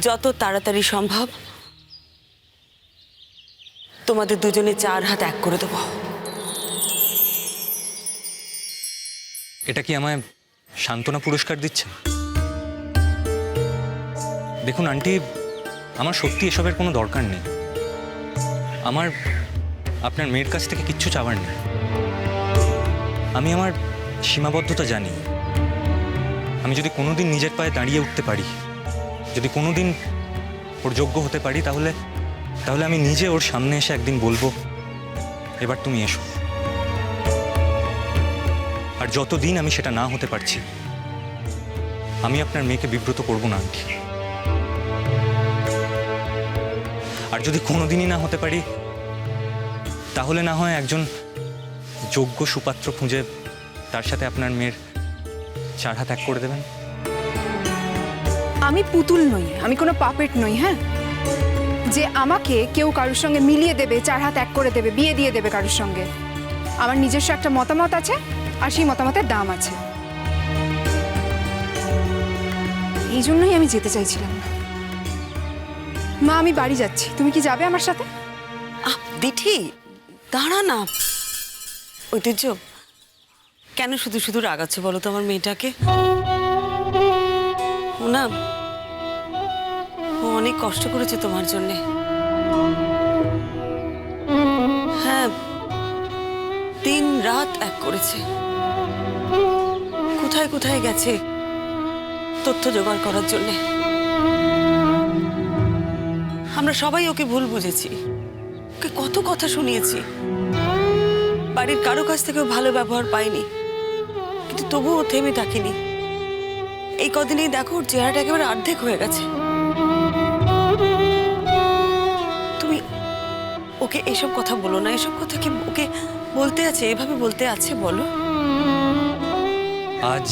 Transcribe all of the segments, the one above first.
যত তাড়াতাড়ি সম্ভব, তোমাদের দুজনে চার হাত এক করে দেবো। এটা কি আমায় সান্ত্বনা পুরস্কার দিচ্ছে? দেখুন, আন্টি, আমার সত্যি এসবের কোনো দরকার নেই। আমার, আপনার মেয়ের কাছ থেকে কিচ্ছু চাওয়ার নেই। আমি আমার সীমাবদ্ধতা জানি। আমি যদি কোনোদিন নিজের পায়ে দাঁড়িয়ে উঠতে পারি যদি কোনো দিন ওর যোগ্য হতে পারি, তাহলে তাহলে আমি নিজে ওর সামনে এসে একদিন বলব, এবার তুমি এসো। আর যতদিন আমি সেটা না হতে পারছি, আমি আপনার মেয়েকে বিব্রত করব না আন্টি। আর যদি কোনোদিনই না হতে পারি, তাহলে না হয় একজন যোগ্য সুপাত্র খুঁজে তার সাথে আপনার মেয়ের চার হাত এক করে দেবেন। আমি পুতুল নই, আমি কোনো পাপেট নই হ্যাঁ? যে আমাকে কেউ কারোর সঙ্গে মিলিয়ে দেবে, চার হাত এক করে দেবে, বিয়ে দিয়ে দেবে কারোর সঙ্গে। আমার নিজস্ব একটা মতামত আছে, আর সেই মতামতের দাম আছে। এই জন্যই আমি যেতে চাইছিলাম মা, আমি বাড়ি যাচ্ছি। তুমি কি যাবে আমার সাথে? দিঠি, দাঁড়া না। ঐতিহ্য, কেন শুধু শুধু রাগাচ্ছে বলো তো আমার মেয়েটাকে? না অনেক কষ্ট করেছে তোমার জন্যে। হ্যাঁ দিন রাত এক করেছে। কোথায় কোথায় গেছে তথ্য জোগাড় করার জন্যে? আমরা সবাই ওকে ভুল বুঝেছি। ওকে কত কথা শুনিয়েছি। বাড়ির কারও কাছ থেকেও ভালো ব্যবহার পাইনি। কিন্তু তবুও থেমে থাকেনি। এই কদিনেই দেখো ওর চেহারাটা একেবারে অর্ধেক হয়ে গেছে। ওকে এসব কথা বলো না এসব কথা কি ওকে বলতে আছে এভাবে বলতে আছে বলো। আজ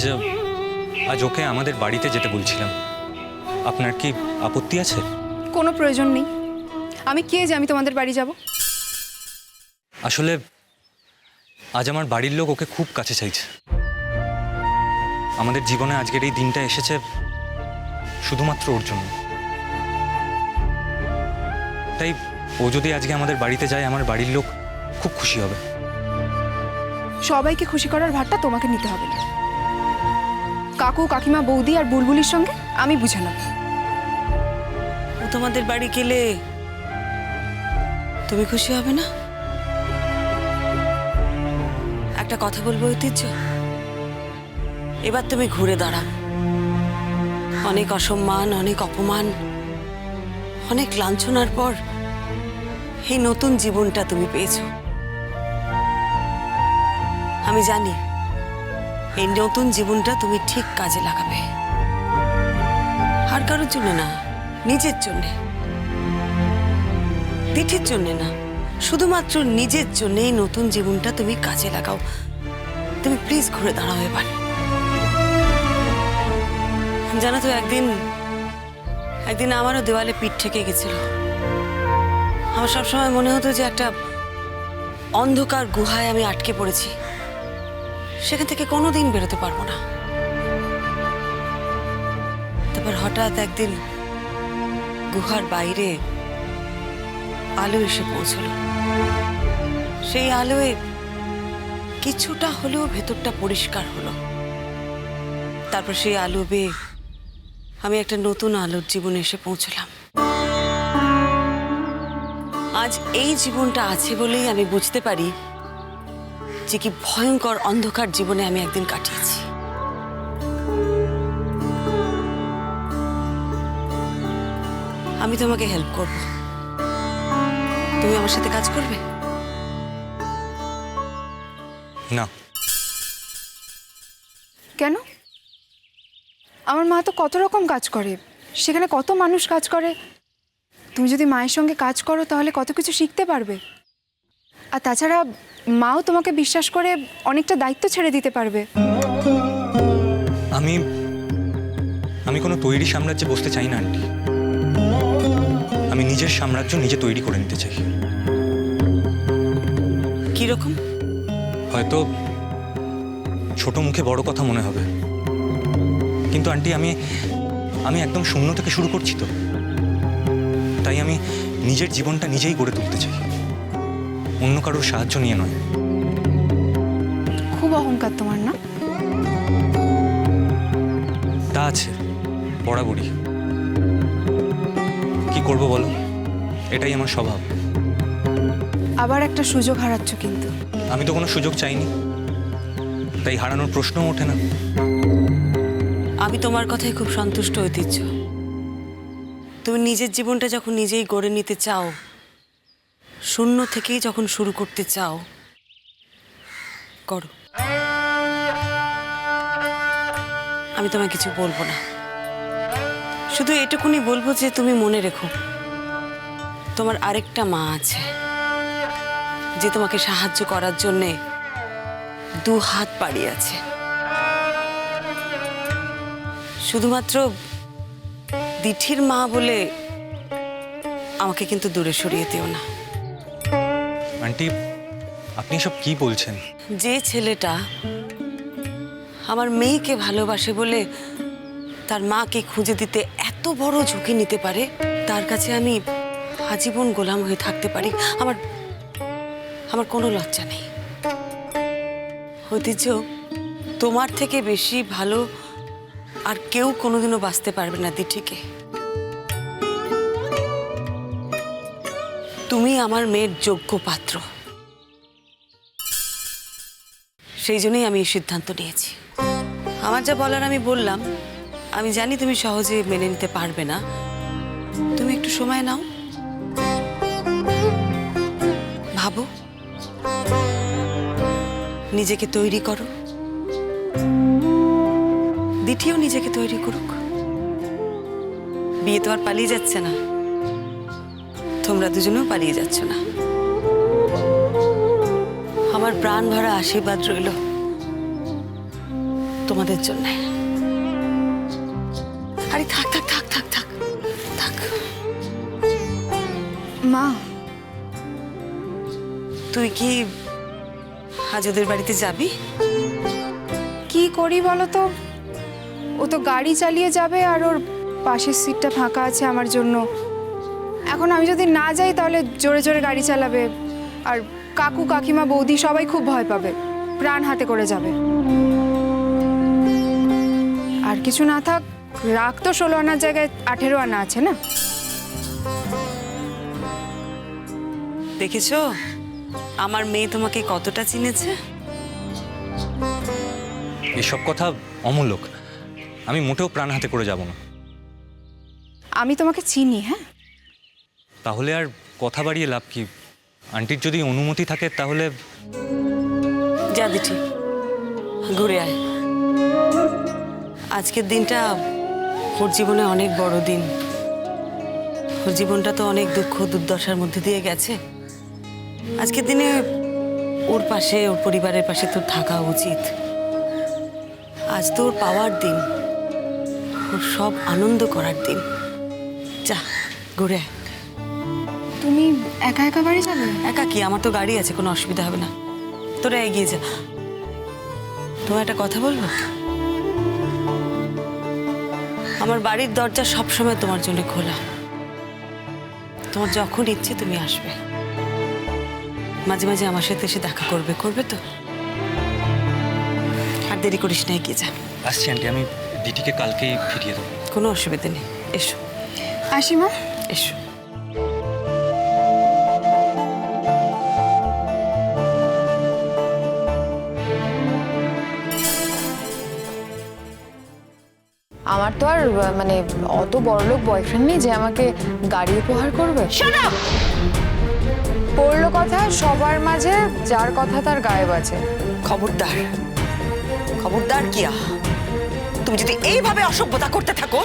আজ ওকে আমাদের বাড়িতে যেতে বলছিলাম। আপনার কি আপত্তি আছে? কোনো প্রয়োজন নেই। আমি কে যে আমি তোমাদের বাড়ি যাব? আসলে আজ আমার বাড়ির লোক ওকে খুব কাছে চাইছে। আমাদের জীবনে আজকের এই দিনটা এসেছে শুধুমাত্র ওর জন্য। তাই ও যদি আজকে আমাদের বাড়িতে যায় আমার বাড়ির লোক খুব খুশি হবে। সবাইকে খুশি করার ভারটা তোমাকে নিতে হবে না। কাকু কাকিমা বৌদি আর বুলবুলির সঙ্গে আমি বুঝে নেব। ও তোমাদের বাড়ি গেলে তুমি খুশি হবে না? একটা কথা বলব ঐতিহ্য? এবার তুমি ঘুরে দাঁড়াও। অনেক অসম্মান অনেক অপমান অনেক লাঞ্ছনার পর এই নতুন জীবনটা তুমি পেয়েছ। আমি জানি, এই নতুন জীবনটা তুমি ঠিক কাজে লাগাবে। আর কারোর জন্য না, নিজের জন্য। তিথির জন্য না, শুধুমাত্র নিজের জন্য এই নতুন জীবনটা তুমি কাজে লাগাও। তুমি প্লিজ ঘুরে দাঁড়াও এবার। জানো তো, একদিন একদিন আমারও দেওয়ালে পিঠ ঠেকে গেছিল। আমার সবসময় মনে হতো যে একটা অন্ধকার গুহায় আমি আটকে পড়েছি। সেখান থেকে কোনো দিন বেরোতে পারব না। তারপর হঠাৎ একদিন গুহার বাইরে আলো এসে পৌঁছলো। সেই আলোয় কিছুটা হলেও ভেতরটা পরিষ্কার হলো। তারপর সেই আলো বেয়ে আমি একটা নতুন আলোর জীবনে এসে পৌঁছলাম। আজ এই জীবনটা আছে বলেই আমি বুঝতে পারি যে কি ভয়ঙ্কর অন্ধকার জীবনে আমি একদিন কাটিয়েছি। আমি তোমাকে হেল্প করব। তুমি আমার সাথে কাজ করবে? না। কেন? আমার মা তো কত রকম কাজ করে সেখানে কত মানুষ কাজ করে তুমি যদি মায়ের সঙ্গে কাজ করো তাহলে কত কিছু শিখতে পারবে। আর তাছাড়া মাও তোমাকে বিশ্বাস করে অনেকটা দায়িত্ব ছেড়ে দিতে পারবে। আমি আমি কোনো তৈরি সাম্রাজ্যে বসতে চাই না আন্টি। আমি নিজের সাম্রাজ্য নিজে তৈরি করে নিতে চাই। কীরকম? হয়তো ছোট মুখে বড় কথা মনে হবে। কিন্তু আন্টি আমি আমি একদম শূন্য থেকে শুরু করছি তো। তাই আমি নিজের জীবনটা নিজেই গড়ে তুলতে চাই। অন্য কারোর সাহায্য নিয়ে নয়। খুব অহংকার তোমার না? তা আছে বরাবরই। কি করব বলো? এটাই আমার স্বভাব। আবার একটা সুযোগ হারাচ্ছ কিন্তু। আমি তো কোনো সুযোগ চাইনি। তাই হারানোর প্রশ্নও ওঠে না। আমি তোমার কথায় খুব সন্তুষ্ট ঐতিহ্য। তুমি নিজের জীবনটা যখন নিজেই গড়ে নিতে চাও, শূন্য থেকেই যখন শুরু করতে চাও, করো। আমি তোমায় কিছু বলব না। শুধু এটুকুনি বলব যে তুমি মনে রেখো, তোমার আরেকটা মা আছে, যে তোমাকে সাহায্য করার জন্যে দু হাত বাড়িয়ে আছে শুধুমাত্র দিঠির মা বলে আমাকে কিন্তু দূরে সরিয়ে দিও না। আন্টি আপনি সব কি বলছেন? যে ছেলেটা আমার মেয়েকে ভালোবাসে বলে তার মাকে খুঁজে দিতে এত বড় ঝুঁকি নিতে পারে তার কাছে আমি আজীবন গোলাম হয়ে থাকতে পারি। আমার আমার কোনো লজ্জা নেই। ঐতিহ্য তোমার থেকে বেশি ভালো আর কেউ কোনোদিনও বাঁচতে পারবে না দিঠিকে। তুমি আমার মেয়ের যোগ্য পাত্র। সেই জন্যই আমি এই সিদ্ধান্ত নিয়েছি। আমার যা বলার আমি বললাম। আমি জানি তুমি সহজে মেনে নিতে পারবে না। তুমি একটু সময় নাও। ভাবো। নিজেকে তৈরি করো। দ্বিতীয় নিজেকে তৈরি করুক। বিয়ে তো আর পালিয়ে যাচ্ছে না। তোমরা দুজনেও পালিয়ে যাচ্ছ না। আমার প্রাণ ভরা আশীর্বাদ রইল তোমাদের জন্য। আরে থাক থাক থাক থাক থাক থাক। মা। তুই কি আজ ওদের বাড়িতে যাবি? কি করি বলো তো? ও তো গাড়ি চালিয়ে যাবে আর ওর পাশের সিটটা ফাঁকা আছে আমার জন্য। এখন আমি যদি না যাই তাহলে জোরে জোরে গাড়ি চালাবে। আর কাকু কাকিমা বৌদি সবাই খুব ভয় পাবে। প্রাণ হাতে করে যাবে। আর কিছু না থাক রাগ তো ষোলো আনার জায়গায় আঠেরো আনা আছে না? দেখেছ? আমার মেয়ে তোমাকে কতটা চিনেছে? এসব কথা অমূলক আমি মোটেও প্রাণ হাতে করে যাব না। আমি তোমাকে চিনি হ্যাঁ? তাহলে আর কথা বাড়িয়ে লাভ কি? আন্টির যদি অনুমতি থাকে তাহলে যা ঘুরে আয়। আজকের দিনটা ওর জীবনে অনেক বড় দিন। ওর জীবনটা তো অনেক দুঃখ দুর্দশার মধ্যে দিয়ে গেছে। আজকের দিনে ওর পাশে ওর পরিবারের পাশে তোর থাকা উচিত। আজ তোর পাওয়ার দিন। ওর সব আনন্দ করার দিন। যা ঘুরে আয়। তুমি একা একা বাড়ি যাবে? একা কি? আমার তো গাড়ি আছে কোনো অসুবিধা হবে না। তোরা এগিয়ে যা। তোমার একটা কথা বলব? আমার বাড়ির দরজা সবসময় তোমার জন্য খোলা। তোমার যখন ইচ্ছে তুমি আসবে। মাঝে মাঝে আমার সাথে এসে দেখা করবে করবে তো? আর দেরি করিস না এগিয়ে যা। আসছি আন্টি আমি দিটিকে কালকেই ফিরিয়ে দেবো। কোনো অসুবিধা নেই। এসো। আসি মা এসো। আমার তো আর মানে অত বড়লোক বয়ফ্রেন্ড নেই যে আমাকে গাড়ি উপহার করবে। পড়ল কথা সবার মাঝে যার কথা তার গায়েব আছে। খবরদার। খবরদার কিয়া? তুমি যদি এইভাবে অসভ্যতা করতে থাকো।